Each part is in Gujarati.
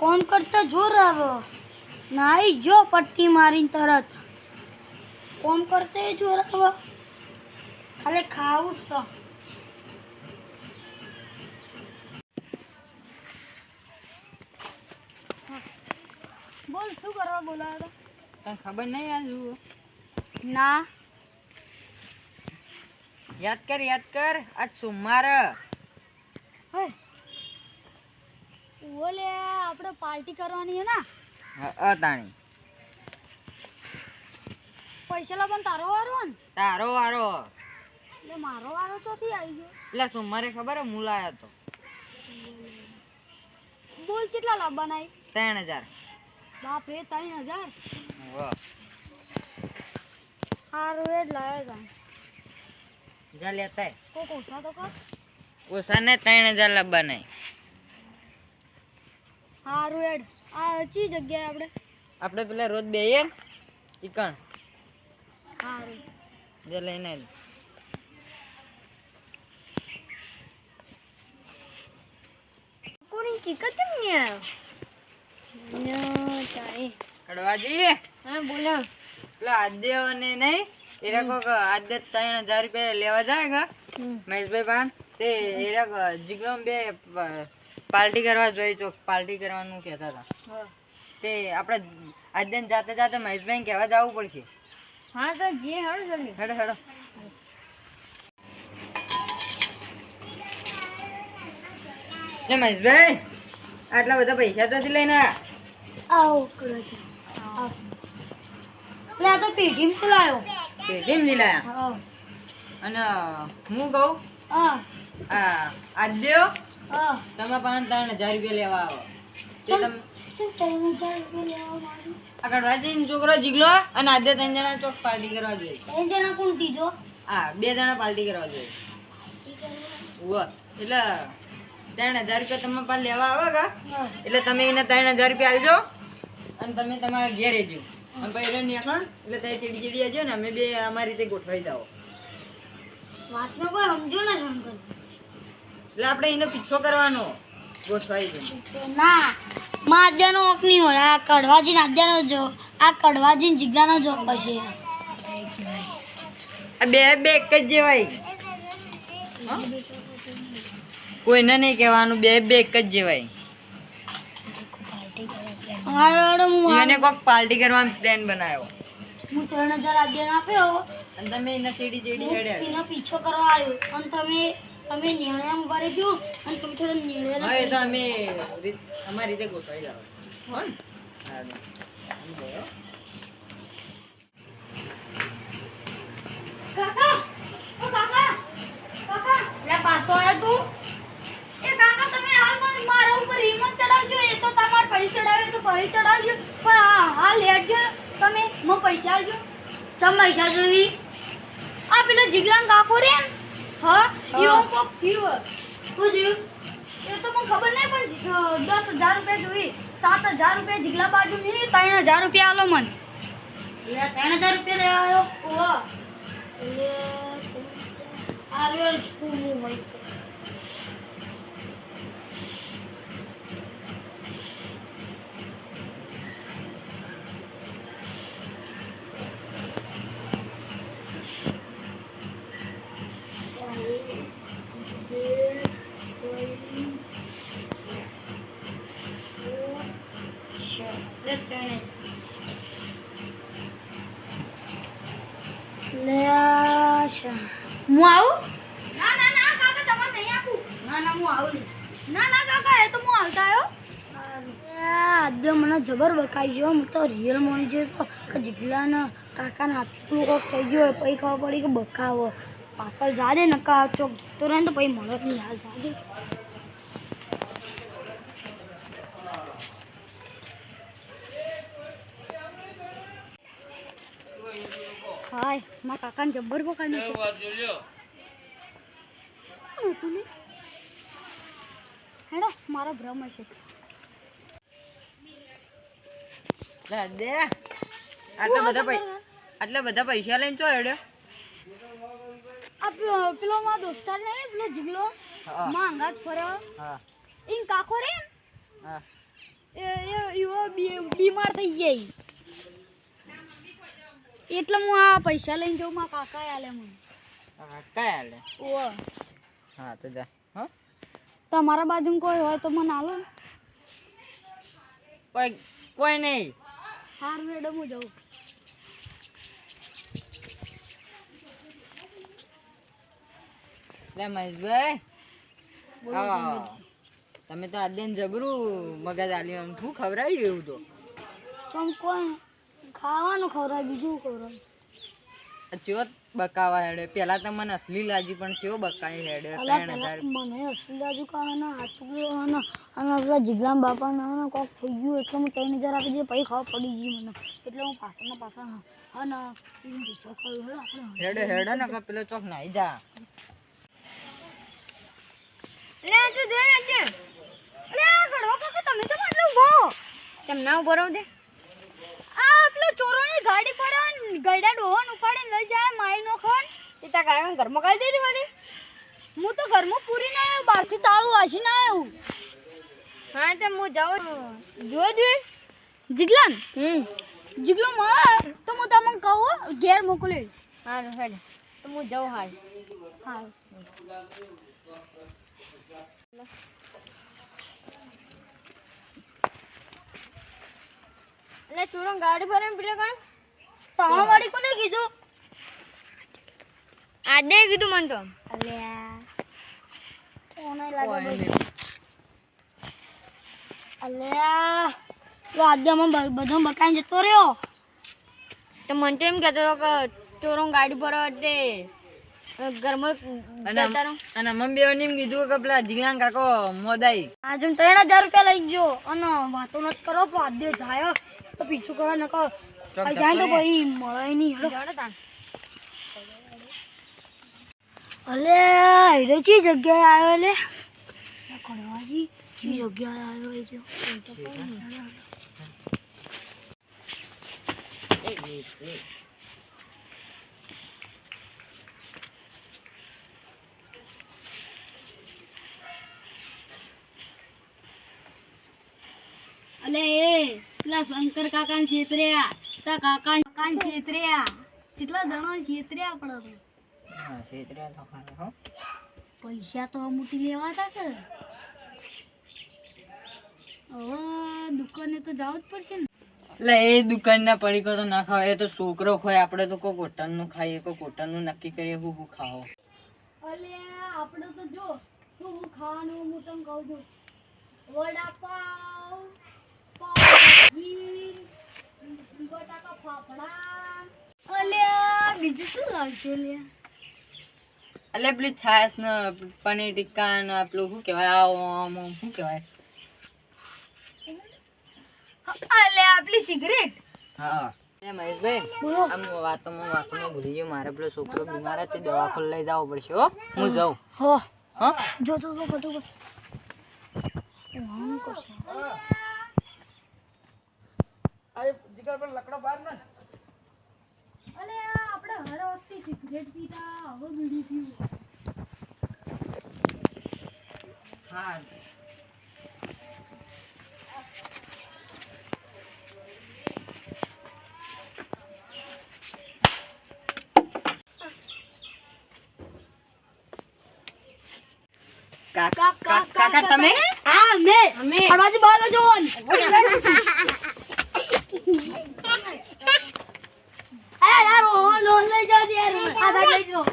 કોમ કરતા જોર આવે. નાઈ જો પટ્ટી મારીને તરત. કોમ કરતે જોર આવે. ખાલી ખાવું સ. બોલ શું કરવા બોલાવ્યો તને ખબર નહીં આ જુઓ. ના. યાદ કર યાદ કર આજ સોમવાર ઓલે આપણે પાર્ટી કરવાની હે ને? અતાણી પૈસા લા પણ તારો વારો ને? તારો વારો. એટલે મારો વારો ચોથી આવી ગયો. એટલે સોમવારે ખબર હે લાયો તો. બોલ કેટલા લાવવાના એ? ત્રણ હજાર. બાપ રે ત્રણ હજાર? વાહ. સારું એડ લાવ્યા તા જા લેતા કોક ઓછા તો કર. ઓછા ને ત્રણ હજાર લાવવાના સારું એડ આ ચી જગ્યાએ આપણે. આપણે પેલા રોજ બેહીએ ઈકણ. હારું. જે લઈને આવી કોની ચીકત કેમ નહીં આવ્યો કડવા જઈએ હા બોલો. પેલા આદ્ય ને નહીં એરા કોક આદ્ય ત્રણ હજાર રૂપિયા લેવા જાય કે મહેશભાઈ પાન તે એરા જીગલો બે પાર્ટી કરવા જોઈ ચોક પાર્ટી કરવાનું કહેતા હતા. તે આપણે આદ્યન જાતે જાતે મહેશભાઈ કહેવા જવું પડશે. હા તો જે હળ જલ્દી. હેડો હેડો. લે મહેશભાઈ આટલા બધા પૈસા તો લઈને આવો કરો આ તો અને હું કહું? આ આદ્યો હા તમે પાંચ ત્રણ હજાર રૂપિયા લેવા આવો આગળ તમ કડવાજીનો છોકરો જીગલો અને આજે ત્રણ જણા ચોક પાર્ટી કરવા જોઈએ. ત્રણ જણા કોણ ત્રીજો? હા બે જણા પાર્ટી કરવા જોઈએ. ઉવ્વ. એટલે ત્રણ હજાર રૂપિયા તમે પાસે લેવા આવો કા? એટલે તમે એને ત્રણ હજાર રૂપિયા આપજો અને તમે તમારા ઘેર રહેજો અને પછી એને નીકળો એટલે તમે ચીડી ચીડી આવજો ને અમે બે અમારી રીતે ગોઠવાઈ જાઓ. વાતનો કોઈ સમજો ને શંકર એટલે આપણે એનો પીછો કરવાનો. ગોઠવાઈ જશે ના માદ્યાનો ઓક નહીં હોય. આ કડવાજી નાદ્યાનો જો આ કડવાજી જીગલાનો જોક હશે. આ બે બે એક જ જેવાય. કોઈને નહીં કહેવાનું બે બે એક જ જેવાય. એને કોક પાર્ટી કરવાનો પ્લાન બનાવ્યો. હું ત્રણ હજાર આપ્યો. અને તમે એના સીડી જેડી હેડ્યા પીછો કરવા આવ્યો. અને તમે તમે નિર્ણય ઊભા રહેજો અને તમે થોડો નિર્ણય હા એ તો અમે અમારી રીતે ગોઠવાઈ જાવ હો ને? હારું. સમજાય હો? કાકા ઓ કાકા કાકા લે પાછો આવ્યો તું. એ કાકા તમે હાલ મને મારા ઉપર હિંમત ચડાવજો એ તો તમારે પૈસા ચડાવ્યો તો પૈસા ચડાવજો. પણ હા હાલ હેડજો તમે મો પૈસા આવજો ચમ પૈસા જોવી આ પેલો જીગલાન કાકો રે ને હા? યો કોક થયું એ તો મને ખબર નહીં પણ દસ હજાર રૂપિયા જોઈ સાત હજાર રૂપિયા જીગલા બાજુ ની ત્રણ હજાર રૂપિયા આલો મને. ત્રણ હજાર રૂપિયા લેવા આવ્યો? હોય. હું આવું? ના ના ના કાકા તમારે નહીં આપું. ના ના હું આવું ના ના કાકા એ તો હું આવતા આવ્યો આદ્ય મને જબર બકાઈ ગયો. હું તો રિયલ મોની ગયો તો કે જીગલાના કાકાના હાથનું કોક થઈ ગયો પછી ખબર પડી કે બકાવો પાછળ જાદે નકા ચોક. જતો રહે તો પછી મળે નહીં. હાલ જા હાય મારા કાકાને જબ્બર નાખ્યો કોણ હતું લે? હેડો મારો ભ્રમ હશે. લે દે. આટલા બધા પૈસા આટલા બધા પૈસા લઈને ચો હેડ્યો? આ પેલો મારો દોસ્તાર ને પેલો જીગલો હા. માં અંગાત ફરે. હા. ઈન કાકો રે? હા. એ એ એવો બીમાર થઈ જાય એટલે હું આ પૈસા લઈને જાઉં મારા કાકા આલે મને. કાકા આલે? ઓ હા તો જા હો. તમારા બાજુમાં કોઈ હોય તો મને આલો કોઈ કોઈ નહીં. હાર મેડમ હું જાઉં. લે મહેશભાઈ. તમે તો આદ્યન જબરું મગજ આલ્યું એમ. શું ખવડાવ્યું એવું તો? ચમ કોઈ ખાવાનું ખવડાય બીજું ખવડાય? આ બકાવા હેડે. પેલા તો મને અસલી લાજી પણ ચો બકાઈ હેડે. મને અસલી બાજુ ખાવાના હાચું અને અને પેલા જીગલામ બાપા ને કોક થઈ ગયું એટલે હું ત્રણ હજાર આપી દીધી પછી ખાવા પડી ગઈ મને. એટલે હું પાછળના પાછળ ના એમ પૂછો કરું હેડો આપણે હેડે હેડે ને કે પેલો ચોક નાઈ જા. લે તું દે લે ઘડો કાકા તમે તો માટલું ઊભો તમને ઊભો રહો દે આ પેલો ચોરોની ગાડી પર ગઈડા ડોહન ઉપાડીને લઈ જાય માઈનો ખોન. તે તા કાકા ઘરમાં કાઢી દેરી મારી હું તો ઘરમાં પૂરી ના આવ્યો બહારથી તાળું આશી ના આવ્યો. હા તો હું જાઉં. જો દે. જીગલાન? હમ. જીગલો માં તો હું તમને કહું ઘેર મોકલી. હા હેડ. તો હું જાઉં હાલ. હા એટલે ચોરણ ગાડી ભરે પેલે કણ? તમારા વાળી કોને કીધું? આજે કીધું મને તો. અલ્યા. કોને લાગે કોઈ ભાઈ? નહીં. અલ્યા. તો આજે અમે બધો બકાઈ જતો રહ્યો. તો મને તો એમ કહેતો હતો કે ચોરો ગાડી પર તે ઘરમાં અને મમ્મી એમ કીધું કે પેલા જીગલાન કાકો મોદાઈ. આજે ત્રણ હજાર રૂપિયા લઈ ગયો. અને વાતો નથી કરો પણ આજે જાય. તો પીછું કરવા નકો જાય તો. કોઈ મળે નહીં અલે હીરો ચી જગ્યાએ આવ્યો લે કડવાજી ચી જગ્યાએ આવ્યો હીરો એ, એ, એ. અલે એ પેલા શંકર કાકા ને છેતર્યા તા કાકા કાકા છેતર્યા. કેટલા જણો છેતર્યા પડે હા છેતર્યા તો ખરા હો. પૈસા તો અમુટી લેવા હતા કે હવે દુકાને તો જવું જ પડશે ને. એટલે એ દુકાનના પડીકો તો ના ખાવ. એ તો છોકરો ખોય. આપણે તો કોઈ કોટનનું ખાઈએ કોઈ કોટનનું નક્કી કરીએ હું હું ખાવો. અલે આપણે તો જો હું હું ખાવાનું હું તમને કહું છું. વડાપાવ અલે બીજું શું લાવશો લે એટલે પેલી છાશ ને પનીર ટિક્કા ને પેલું શું કહેવાય? આ ઓમ ઓમ શું કહેવાય? અલે આપલી સિગરેટ? હા. એ મહેશભાઈ આમ વાતોમાં વાતોમાં ભૂલી ગયો. મારે પેલો છોકરો બીમાર હતી ખોલ લઈ જવો પડશે હો. હું જાઉં. હો. હા. જો જો જો ફટોફટ વાહન કરશે અલે આપણે હર વખતે સિગરેટ પીતા હવે બીડી પીવું. હા. કાકા કાકા તમે? હા મે અમે. અવાજ બોલો જોન અરે યાર ઓ લોન લઈ જાઓ યાર આ બાજુ લઈ જાઓ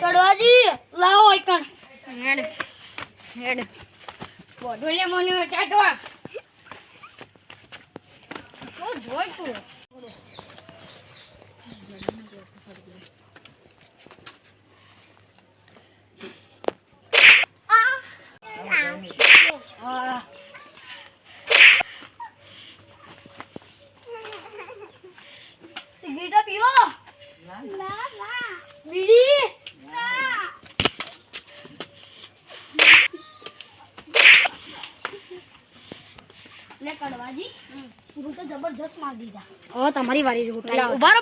કડવાજી લાવો એકણ હેડ હેડ બોડોલે મને ચાટવા. તો જોઈ તું સિગરેટ પીવો ના ના બીડી ના લે કડવાજી? પૂરું તો જબરજસ્ત માર દીધા. હવે તમારી વારી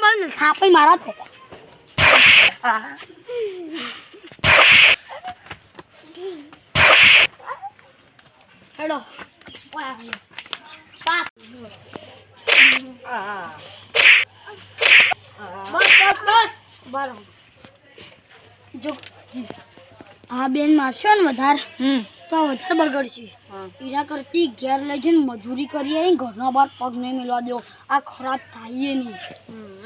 બાજુ થાપઈ મારા તો. હેડો. બસ બસ જો. આ બેન મારશો ને વધારે? તો વધારે બગડશે એના કરતી ઘેર લઈ જઈને મજૂરી કરીએ ઘરના બહાર પગ નહીં મેળવા દો આ ખરાબ થાય નહીં.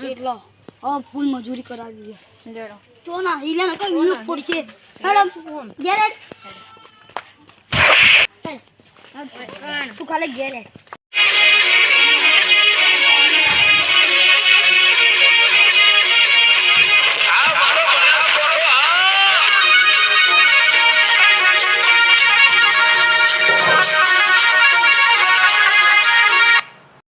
એટલો હવે ફૂલ મજૂરી કરાવીએ તો ના હિલા ને કઈ વીણું પડશે મેડમ ઘેર. તું ખાલી ઘેર.